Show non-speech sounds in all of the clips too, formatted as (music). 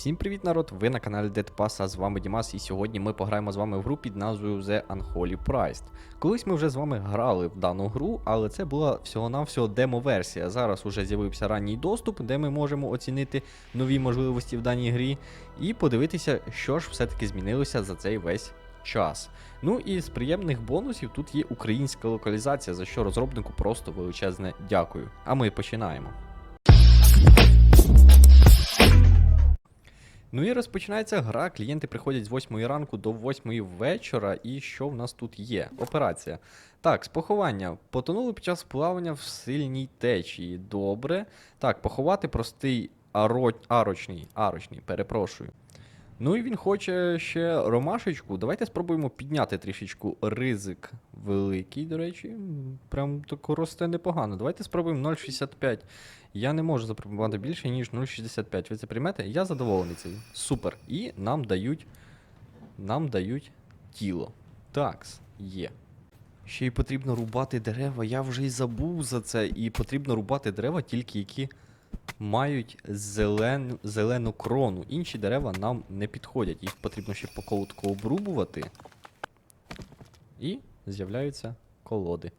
Всім привіт, народ! Ви на каналі Dead Pass, а з вами Дімас, і сьогодні ми пограємо з вами в гру під назвою The Unholy Priced. Колись ми вже з вами грали в дану гру, але це була всього-навсього демо-версія. Зараз уже з'явився ранній доступ, де ми можемо оцінити нові можливості в даній грі і подивитися, що ж все-таки змінилося за цей весь час. Ну і з приємних бонусів тут є українська локалізація, за що розробнику просто величезне дякую. А ми починаємо. Ну і розпочинається гра. Клієнти приходять з 8 ранку до 8 вечора. І що в нас тут є? Операція. Так, з поховання. Потонули під час плавання в сильній течії. Добре. Так, поховати простий аро... арочний. Арочний, перепрошую. Ну і він хоче ще ромашечку. Давайте спробуємо підняти трішечку ризик великий, до речі. Прям так росте непогано. Давайте спробуємо 0,65. Я не можу запропонувати більше, ніж 0,65. Ви це приймете? Я задоволений цим. Супер. І нам дають. Нам дають тіло. Такс, є. Ще й потрібно рубати дерева. Я вже й забув за це. І потрібно рубати дерева тільки які мають зелену, зелену крону. Інші дерева нам не підходять. Їх потрібно ще по колодку обрубувати. І з'являються колоди.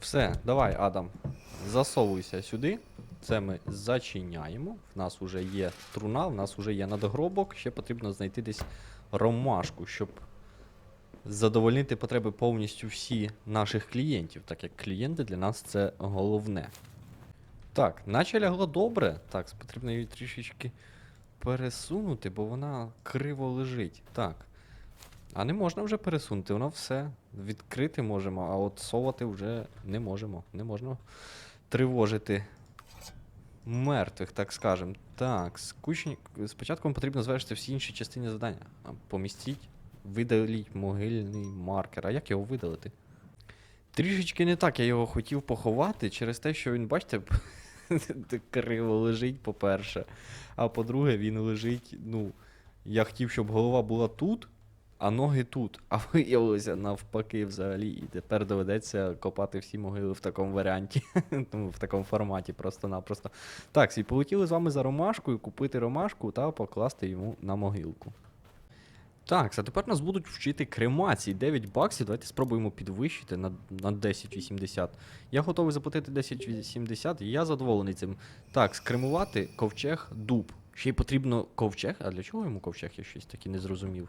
Все, давай, Адам, засовуйся сюди. Це ми зачиняємо. В нас вже є труна, в нас вже є надгробок. Ще потрібно знайти десь ромашку, щоб задовольнити потреби повністю всі наших клієнтів, так як клієнти для нас це головне. Так, наче лягло добре. Так, потрібно її трішечки пересунути, бо вона криво лежить. Так. А не можна вже пересунути, воно все. Відкрити можемо, а от совати вже не можемо. Не можна тривожити мертвих, так скажем. Так, скучні... спочатку потрібно завершити всі інші частини завдання. Помістіть, видаліть могильний маркер. А як його видалити? Трішечки не так я його хотів поховати через те, що він, бачите, (laughs) криво лежить, по-перше. А по-друге, він лежить, ну, я хотів, щоб голова була тут, а ноги тут. (laughs) А виявилося навпаки взагалі. І тепер доведеться копати всі могили в такому варіанті. (laughs) ну, в такому форматі просто-напросто. Так, і полетіли з вами за ромашкою, купити ромашку та покласти йому на могилку. Так, а тепер нас будуть вчити кремації. 9 баксів. Давайте спробуємо підвищити на, на 10,80. Я готовий заплатити 10,80, і я задоволений цим. Так, скремувати ковчег дуб. Ще й потрібно ковчег. А для чого йому ковчег? Я щось таки не зрозумів.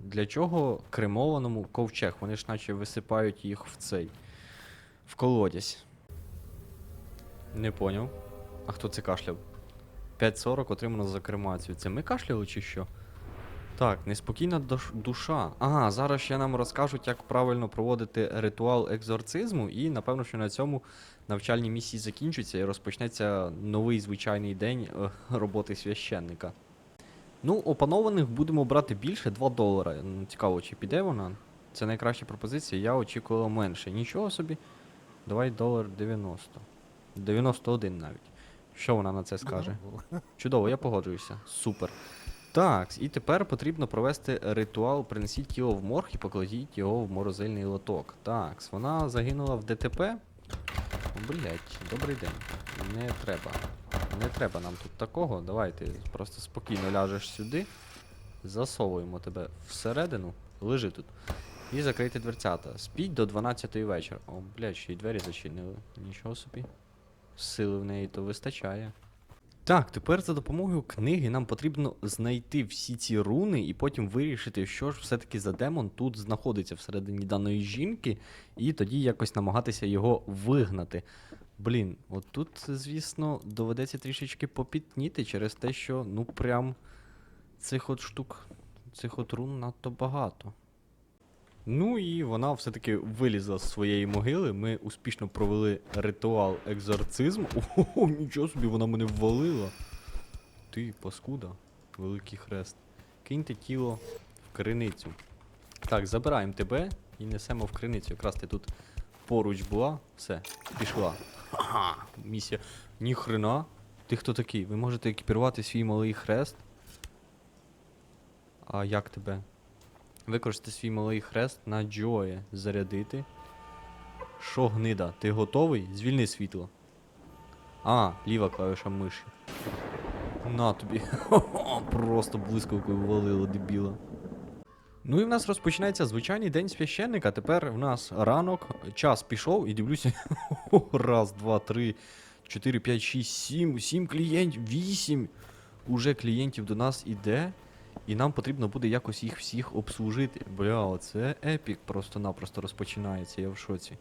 Для чого кремованому ковчег? Вони ж наче висипають їх в цей. В колодязь. Не поняв. А хто це кашляв? 5.40 отримано за кремацію. Це ми кашляли чи що? Так, неспокійна душа. Ага, зараз ще нам розкажуть, як правильно проводити ритуал екзорцизму, і напевно, що на цьому навчальні місії закінчаться і розпочнеться новий звичайний день е, роботи священника. Ну, опанованих будемо брати більше 2 долара. Ну, Цікаво, чи піде вона. Це найкраща пропозиція, я очікував менше. Нічого собі. Давай долар 90. 91 навіть. Що вона на це скаже? Чудово, я погоджуюся. Супер. Так, і тепер потрібно провести ритуал. Принесіть тіло в морг і покладіть його в морозильний лоток. Так, вона загинула в ДТП. Блять, добрий день. Не треба. Не треба нам тут такого. Давай ти просто спокійно ляжеш сюди. Засовуємо тебе всередину. Лежи тут. І закрийте дверцята. Спіть до 12 вечора. О, блядь, ще й двері зачинили. Нічого собі. Сили в неї то вистачає. Так, тепер за допомогою книги нам потрібно знайти всі ці руни і потім вирішити, що ж все-таки за демон тут знаходиться всередині даної жінки, і тоді якось намагатися його вигнати. Блін, от тут, звісно, доведеться трішечки попітніти через те, що ну прям цих от штук, цих от рун надто багато. Ну і вона все-таки вилізла з своєї могили. Ми успішно провели ритуал екзорцизму. (laughs) Ого, нічого собі, вона мене ввалила. Ти, паскуда, великий хрест. Киньте тіло в криницю. Так, забираємо тебе і несемо в криницю. Якраз ти тут поруч була. Все, пішла. Ага, місія. Ніхрена. Ти хто такий? Ви можете екіпірувати свій малий хрест. А як тебе? Використати свій малий хрест на Джоє. Зарядити. Що гнида? Ти готовий? Звільни світло. А, ліва клавіша миші. На тобі. (laughs) Просто блискавкою валило дебіла. Ну і в нас розпочинається звичайний день священника. Тепер в нас ранок, час пішов і дивлюся. (laughs) Раз, два, три, чотири, п'ять, шість, сім, сім клієнтів, вісім. Уже клієнтів до нас іде. І нам потрібно буде якось їх всіх обслужити. Бля, оце епік просто-напросто розпочинається, я в шоці.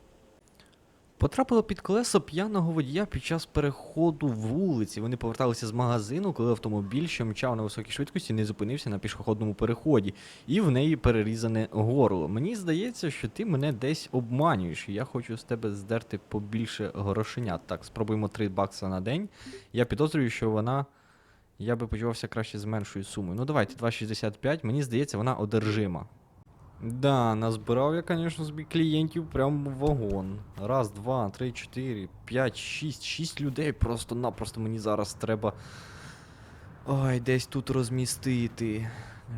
Потрапила під колеса п'яного водія під час переходу вулиці. Вони поверталися з магазину, коли автомобіль, що мчав на високій швидкості, не зупинився на пішохідному переході, і в неї перерізане горло. Мені здається, що ти мене десь обманюєш, і я хочу з тебе здерти побільше грошенят. Так, спробуємо 3 бакса на день. Я підозрюю, що вона. Я би почувався краще з меншою сумою. Ну давайте, 2,65. Мені здається, вона одержима. Да, назбирав я, звісно, собі клієнтів прям вагон. Раз, два, три, чотири, п'ять, шість, шість людей. Просто-напросто мені зараз треба. Ой, десь тут розмістити.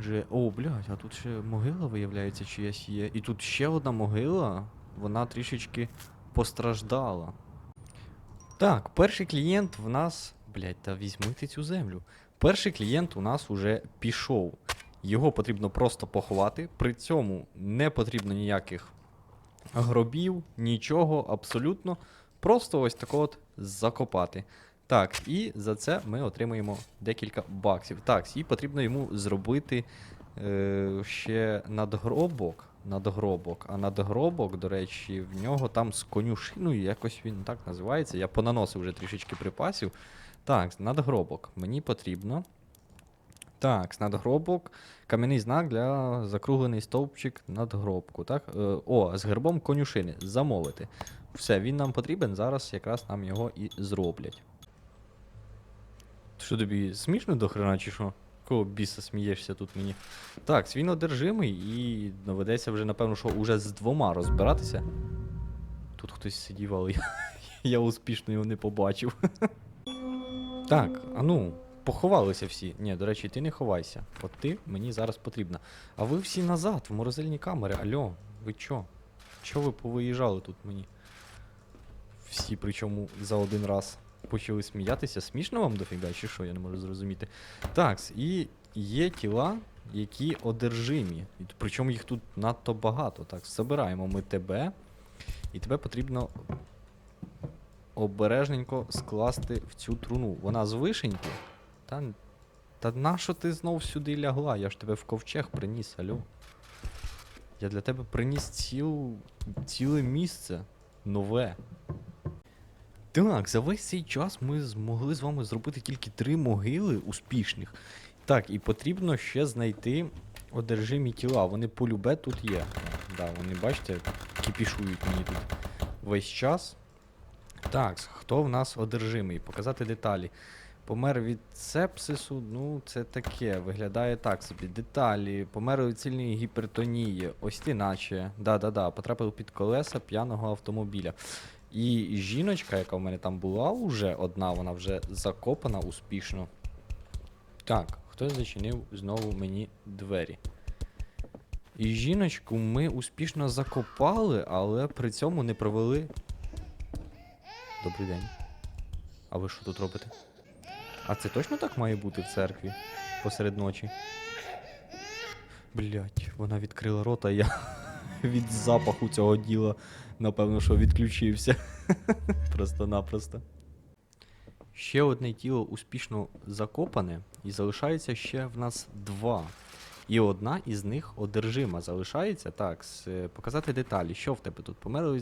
Же... О, блядь, а тут ще могила виявляється чиясь є. І тут ще одна могила, вона трішечки постраждала. Так, перший клієнт в нас. Блядь, та візьми ти цю землю. Перший клієнт у нас уже пішов. Його потрібно просто поховати. При цьому не потрібно ніяких гробів, нічого абсолютно. Просто ось так от закопати. Так, і за це ми отримуємо декілька баксів. Так, і потрібно йому зробити е, ще надгробок. Надгробок. А надгробок, до речі, в нього там з конюшиною, якось він так називається. Я понаносив вже трішечки припасів. Так, надгробок. Мені потрібно. Так, надгробок. Кам'яний знак для закруглений стовпчик надгробку. Так? Е, о, з гербом конюшини. Замовити. Все, він нам потрібен. Зараз якраз нам його і зроблять. Що тобі смішно до хрена, чи що? Кого біса смієшся тут мені? Так, він одержимий і доведеться вже, напевно, що уже з двома розбиратися. Тут хтось сидів, але я, (laughs) я успішно його не побачив. (laughs) Так, а ну, поховалися всі. Ні, до речі, ти не ховайся. От ти мені зараз потрібна. А ви всі назад, в морозильні камери. Альо, ви чо? Чо ви повиїжджали тут мені? Всі, причому за один раз почали сміятися. Смішно вам дофіга, чи що, я не можу зрозуміти. Так, і є тіла, які одержимі. Причому їх тут надто багато. Так, забираємо ми тебе. І тебе потрібно обережненько скласти в цю труну. Вона з вишеньки. Та, та нащо ти знов сюди лягла? Я ж тебе в ковчег приніс, алло. Я для тебе приніс ціл... ціле місце нове. Так, за весь цей час ми змогли з вами зробити тільки три могили успішних. Так, і потрібно ще знайти одержимі тіла. Вони полюбе тут є. Да, вони, бачите, кіпішують мені тут весь час. Так, хто в нас одержимий? Показати деталі. Помер від сепсису, ну це таке, виглядає так собі. Деталі, помер від сильної гіпертонії, ось ти наче. Да-да-да, потрапив під колеса п'яного автомобіля. І жіночка, яка в мене там була уже одна, вона вже закопана успішно. Так, хтось зачинив знову мені двері. І жіночку ми успішно закопали, але при цьому не провели. Добрий день. А ви що тут робите? А це точно так має бути в церкві посеред ночі? Блять, вона відкрила рота, я (laughs) від запаху цього діла, напевно, що відключився. (laughs) Просто-напросто. Ще одне тіло успішно закопане, і залишається ще в нас два. І одна із них одержима залишається. Так, е, показати деталі. Що в тебе тут? Померли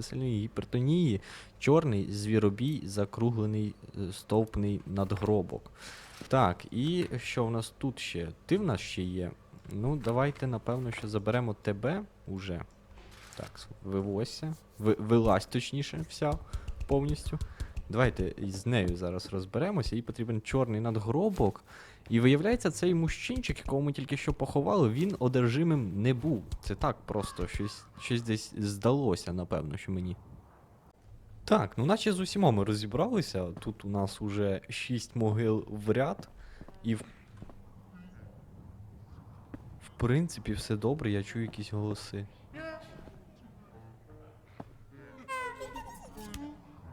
сильної гіпертонії, чорний звіробій, закруглений е, стовпний надгробок. Так, і що в нас тут ще? Ти в нас ще є. Ну, давайте, напевно, що заберемо тебе уже. Так, вивозься. Ви, вилазь, точніше, вся повністю. Давайте з нею зараз розберемося. Їй потрібен чорний надгробок. І виявляється, цей мужчинчик, якого ми тільки що поховали, він одержимим не був. Це так просто, щось, щось десь здалося, напевно, що мені. Так, ну наче з усіма ми розібралися. Тут у нас уже 6 могил в ряд. І в... в принципі, все добре, я чую якісь голоси.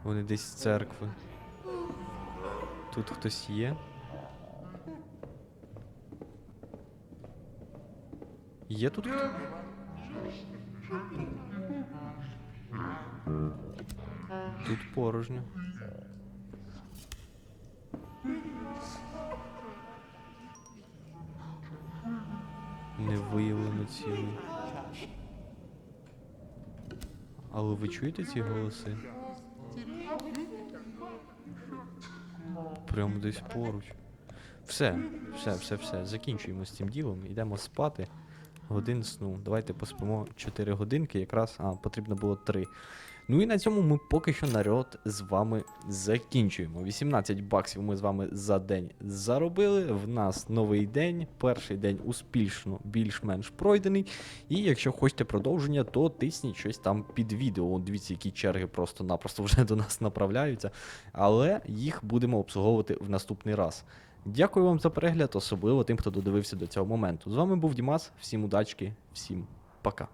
Вони десь з церкви. Тут хтось є. Є тут хто? Тут порожньо. Не виявлено цілий. Але ви чуєте ці голоси? Прямо десь поруч. Все, все, все, все. Закінчуємо з цим ділом. Йдемо спати. Годин сну. Давайте поспимо 4 годинки, якраз. А, потрібно було 3. Ну і на цьому ми поки що народ з вами закінчуємо. 18 баксів ми з вами за день заробили. В нас новий день. Перший день успішно, більш-менш пройдений. І якщо хочете продовження, то тисніть щось там під відео. Дивіться, які черги просто-напросто (laughs) вже до нас направляються. Але їх будемо обслуговувати в наступний раз. Дякую вам за перегляд, особливо тим, хто додивився до цього моменту. З вами був Дімас. Всім удачки, всім пока.